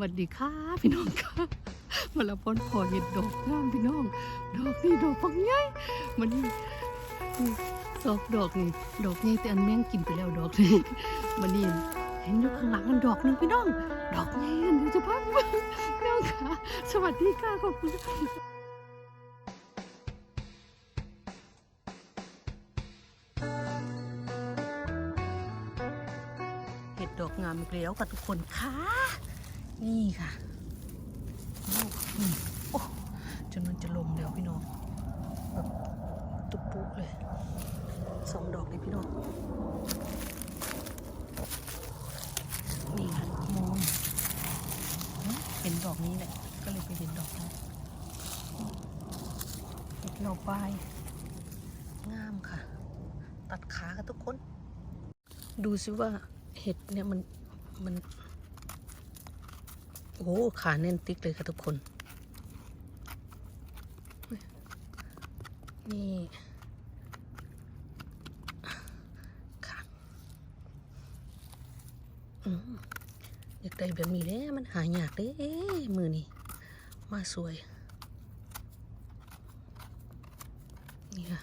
วัสดีค่ะพี่น้องค่ะมาละพ้นพอเห็ดดอกงามพี่น้อง ดอกนี่ดอกปักใหญ่มันนี่นี่สองดอกนี่ดอกใหญ่แต่อันแม่งกินไปแล้วดอกนี่มันนี่เห็นอยู่ข้างหลังมันดอกหนึงพี่น้อง ดอกใหญ่อันเดียวจะพักพี่น้องค่ะสวัสดีค่ะขอบคุณเห็ดดอกงามอีกแล้วค่ะทุกคนค่ะ นี่ค่ะลูกนี่โอ้จนมันจะลงแล้วพี่น้องแบบตุบปุ๊บเลยสองดอกเลยพี่น้องนี่ค่ะมองเห็นดอกนี้แหละก็เลยไปเห็นดอกนี้เห็ดเราปลายงามค่ะ ตัดขาค่ะทุกคน ดูซิว่าเห็ดเนี่ยมันมัน โอ้ขาแน่นติ๊กเลยค่ะทุกคน นี่ค่ะอืมอยากได้แบบนี้เลยมันหายากเด้มือนี่มาสวย นี่ค่ะ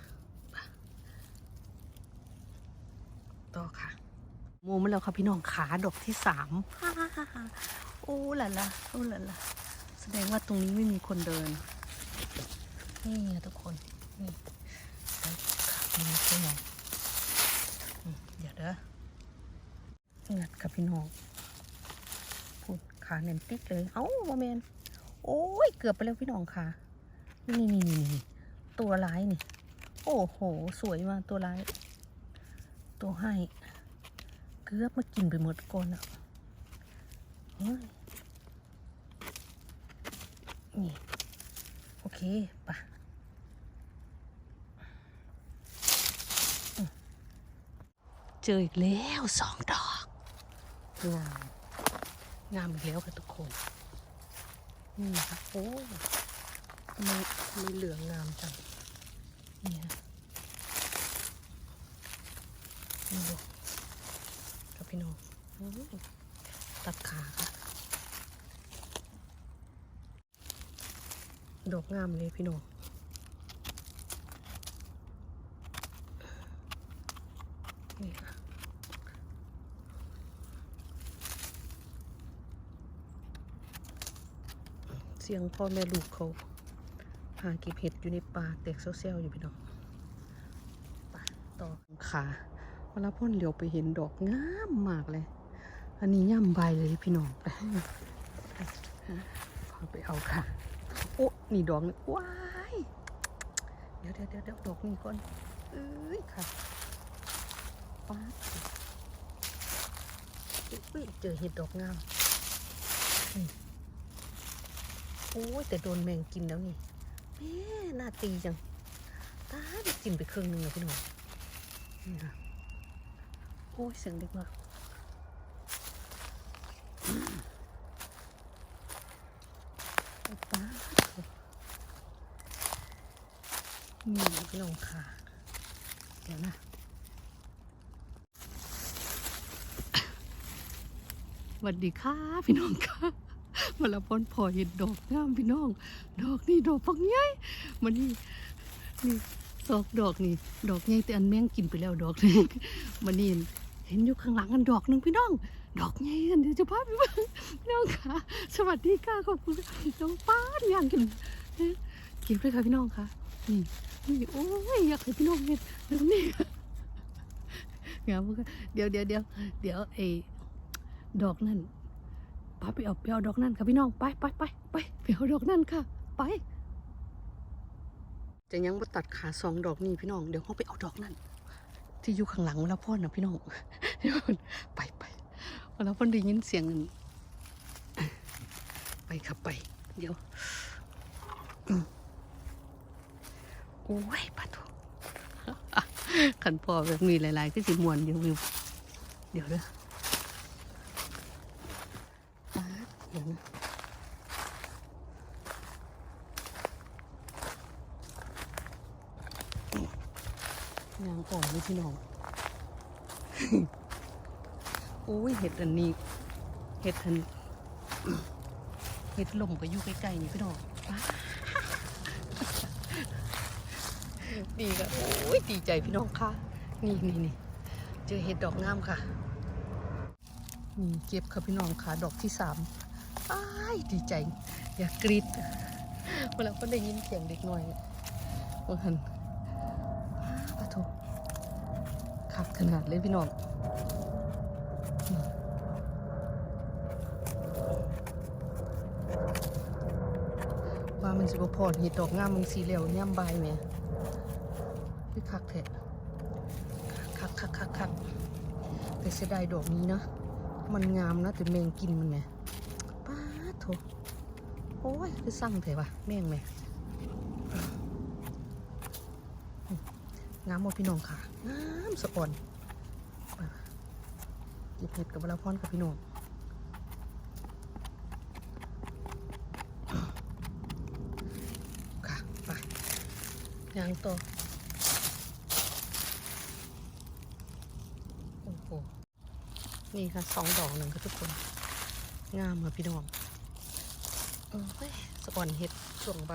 ไปต่อค่ะโมมาแล้วค่ะพี่น้องขาดอกที่สาม โอ้ล่ะล่ะโอ้ล่ะล่ะแสดงว่าตรงนี้ไม่มีคนเดิน นี่ไงทุกคน นี่ไปค่ะมีคนมองอืมเดี๋ยวเด้องัดกับพี่น้องพูดขาเน้นติ๊กเลย เอ้าโมเมนโอ้ย เกือบไปแล้วพี่น้องค่ะ นี่นี่นี่นี่ตัวร้ายนี่ โอ้โห สวยมากตัวร้าย ตัวให้ เกือบมากินไปหมดก่อนอะ นี่ โอเคปะอืมเจออีกแล้วสองดอกงามงามอีกแล้วค่ะทุกคน นี่ค่ะโอ้ทำไมทำไมเหลืองงามจังนี่ฮะนี่ดูครับพี่น้องอื้อ ตัดขาค่ะ ดอกงามเลยพี่น้องนี่ค่ะเสียงพ่อแม่ลูกเขาหาเก็บเห็ดอยู่ในป่าแตกเซลๆอยู่พี่น้องไปต่อขาเวลาพ่นเหลียวไปเห็นดอกงามมากเลย อันนี้ย่ำใบเลยพี่น้องไปขอไปเอาค่ะ โอ้นี่ดอกนี่ว้ายเดี๋ยวเดี๋ยวเดี๋ยวเดี๋ยวดอกนี่ก่อนเอ้ยค่ะป้าอุ้ยเจอเห็ดดอกงามโอ้ยแต่โดนแมงกินแล้วนี่แม่น่าตีจังตาได้กินไปครึ่งหนึงเลยพี่น้องนี่ค่ะโอ้ยเสียงเด็กมาก นี่พี่น้องค่ะ เดี๋ยวนะสวัสดีค่ะ พี่น้องค่ะมาละพ้นพอเห็นดอกงามพี่น้อง ดอกนี่ดอกปักใหญ่มันนี่นี่สองดอกนี่ ดอกใหญ่แต่อันแม่งกินไปแล้วดอกนึงมันนี่ เห็นอยู่ข้างหลังอันดอกหนึ่งพี่น้อง ดอกใหญ่อันเดี๋ยวจะพาไปบิ่งน้องค่ะสวัสดีค่ะขอบคุณน้องป้าดย่างกันเก็บเลยค่ะพี่น้องค่ะนี่นี่โอ้ยอยากให้พี่น้องเห็นตรงนี้งามเดี๋ยวเดี๋ยวเดี๋ยวเดี๋ยวไอ้ดอกนั่นป้าไปเอาไปเอาดอกนั่นค่ะพี่น้องไปไปไปไปไปเอาดอกนั่นค่ะ ไปจะยังมาตัดขาสองดอกนี่พี่น้องเดี๋ยวเขาไปเอาดอกนั่น ที่อยู่ข้างหลังแล้วพ่อนะพี่น้องไปไปแล้วพ่อได้ยินเสียงนั่ไปครับไป เดี๋ยวโอ้ยปะทุขันพ่อแบบมีหลายๆก็สิมวนอยู่วิวเดี๋ยวเด้อเดี๋ยวนะ ยางอ่อนเลยพี่น้องโอ้ยเห็ดอันนี้ เห็ดอันเห็ดลมก็อยู่ใกล้ๆนี่พี่น้องดีค่ะโอ้ยดีใจพี่น้องค่ะ นี่นี่นี่เจอเห็ดดอกงามค่ะนี่เก็บค่ะพี่น้องค่ะดอกที่สามอ้ายดีใจ อยากกรีดเวลาก็ได้ยินเสียงเด็กหน่อยว่าหัน ขนาดเลยพี่น้องว่ามันสิบพอเห็ดดอกงามมึงสีเหลวย่ำบายแหม่พี่คักแท้คักคักคักคักแต่เสียดายดอกนี้นะมันงามนะแต่แมงกินมันไงป้าดโถโอ้ยคือสั่งเถอะวะแมงแม่ งามหมดพี่น้องค่ะงามสะอ่อนเก็บเห็ดกับเวลาพรกับพี่น้องค่ะไปยางต่อโอ้โหนี่ค่ะสองดอกหนึ่งค่ะทุกคน งามค่ะพี่น้องเออเฮ้ยสะอ่อนเห็ดช่วงใบ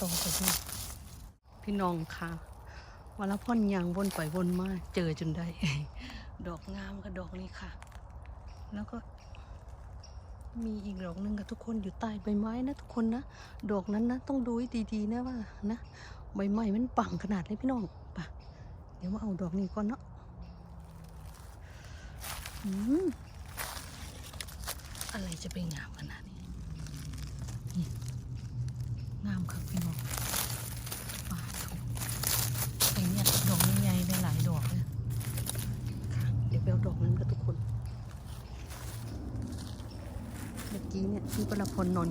ต่อไปพี่พี่น้องค่ะวันละพ่อนยางวนไปวนมาเจอจนได้ ดอกงามกับดอกนี้ค่ะ แล้วก็ มีอีกดอกหนึ่งกับทุกคนอยู่ใต้ใบไม้นะทุกคนนะดอกนั้นนะต้องดูให้ดีๆนะว่านะใบไม้มันปังขนาดเลยพี่น้องป่ะเดี๋ยวมาเอาดอกนี้ก่อนเนาะอืมอะไรจะไปงามขนาดนี้ งามครับพี่น้องป่าถูกไอเนี่ยดอกใหญ่ๆได้หลายดอกเลยค่ะเดี๋ยวไปเอาดอกนั้นกับทุกคน เมื่อกี้เนี่ยพี่ประพลนอน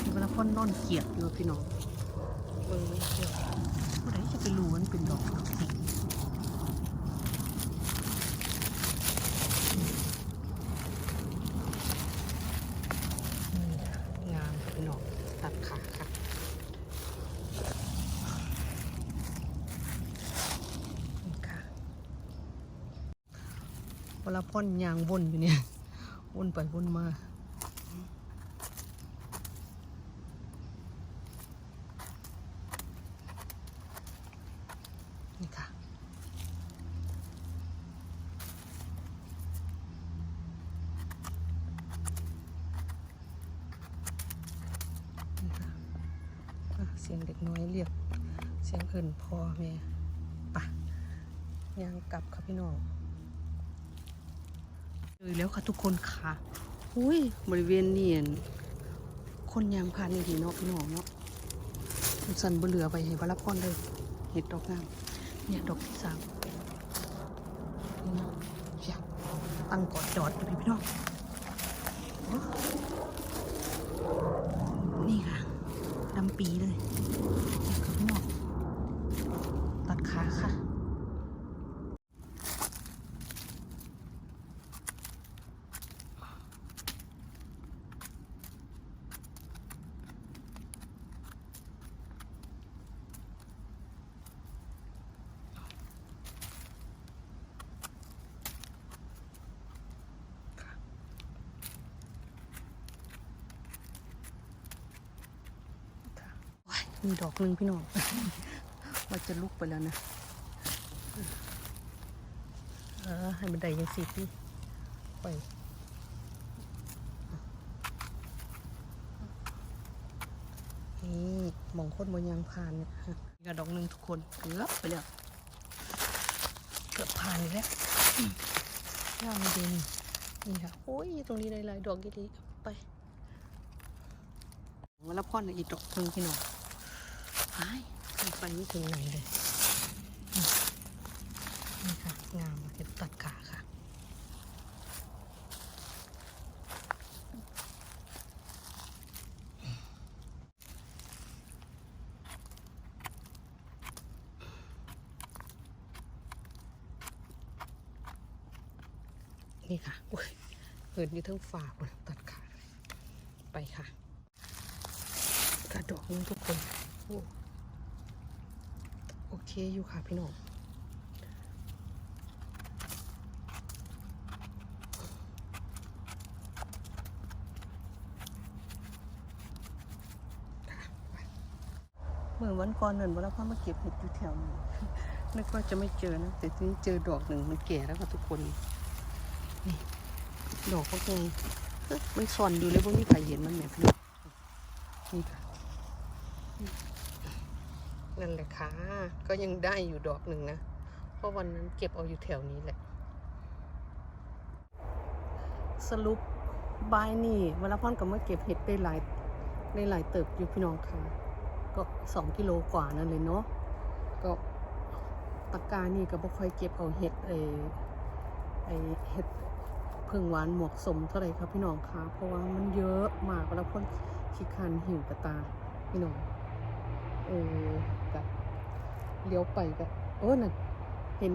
พี่ประพลนอนเกียดอยู่พี่น้องเบิ่งไม่เกียดผู้ใดจะไปรู้ว่ามันเป็นดอกอกนี้นี่ค่ะงามค่ะพี่น้องตัดขาค่ะนี่ค่ะ เวลาพ่นยางวนอยู่เนี่ย วนไปวนมา นี่ค่ะ นี่ค่ะ เสียงเด็กน้อยเรียก เสียงเอิ่นพอแม่ปะยางกลับค่ะพี่น้อง เจอแล้วค่ะทุกคนค่ะอุ้ยบริเวณนี่อั่นคนยางพานนี่ดีเนาะพี่น้องเนาะคุณสันบเหลือไปให้บารับพรเลยเห็ดดอกงามเนี่ยดอกที่สามนี่เนาะอยากตั้งกอดจอดอยู่พี่น้องโอ้นี่ค่ะดำปีเลยนี่ค่ะพี่น้องตัดขาค่ะ ว้าย มีดอกหนึ่งพี่น้องว่าจะลุกไปแล้วนะ เออ ให้มันได้ยังสิพี่ไปนี่มองคนบนยางพานเนี่ยฮะนี่ก็ดอกหนึ่งทุกคนเกือบไปแล้วเกือบผ่านอีกแล้วอืมงามดีนี่นี่ค่ะโอ้ยตรงนี้หลายๆดอกดีๆไปวันละพ่อนอีกดอกหนึ่งพี่น้อง ไปไปไม่ถึงไหนเลย นี่ค่ะ งามเดี๋ยวตัดขาค่ะ นี่ค่ะอุ้ยเหินอยู่ทั้งฝ่าลยตัดขา ไปค่ะกระดอกนึงทุกคนโอ้ โอเคอยู่ค่ะพี่น้องเมื่อวันก่อนเนินวันละพ่อมาเก็บเห็ดอยู่แถวนี้นึกว่าจะไม่เจอนะ แต่ทีนี้เจอดอกหนึ่งมันแก่แล้วค่ะทุกคน นี่ ดอกก็คงเอ๊ะมันซ่อนอยู่เลยพวกนี้ใครเห็นมันแหมพี่น้นี่ค่ะ นั่นแหละค่ะ ก็ยังได้อยู่ดอกหนึ่งนะ เพราะวันนั้นเก็บเอาอยู่แถวนี้แหละ สรุปบายนี่เวลาพ่อนกับเมื่อเก็บเห็ดได้หลายได้หลายเติบอยู่พี่น้องค่ะ ก็สองกิโลกว่านั่นเลยเนาะ ก็ตะกร้านี่ก็บ่ค่อยเก็บเอาเห็ดไอไอเห็ดเพิ่งหวานหมวกสมเท่าไหร่ครับพี่น้องคะเพราะว่ามันเยอะมากแล้วพ่นขี้คันหิวกระตา พี่น้องเออ เลี้ยวไปกับโอ้น่ะเห็น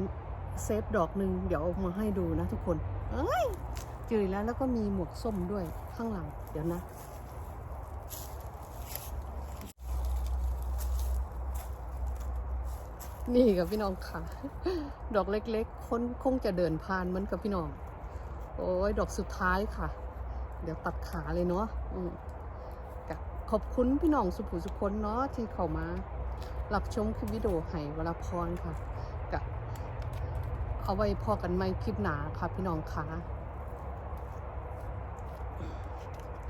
เซฟดอกหนึ่งเดี๋ยวเอามาให้ดูนะทุกคนเอ้ยเจอแล้วแล้วก็มีหมวกส้มด้วยข้างหลัง เดี๋ยวนะ นี่กับพี่น้องค่ะ ดอกเล็กๆคนคงจะเดินผ่านเหมันกับพี่น้อง โอ้ยดอกสุดท้ายค่ะ เดี๋ยวตัดขาเลยเนาะอืมขอบคุณพี่น้องสุภูสุคนเนาะที่เข้ามา รับชมคลิปวิดีโอให้วลาพรค่ะกะเอาไว้พอกันไหมคลิปหนาค่ะพี่น้องคะ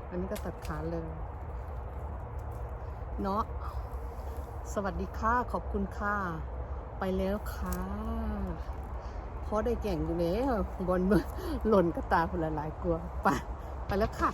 อันนี้ก็ตัดขาเลย เนาะสวัสดีค่ะ ขอบคุณค่ะ ไปแล้วค่ะพราะได้แก่งอยู่แล้วบนหล่นกระตาคนละหลายกลัวไปไปแล้วค่ะ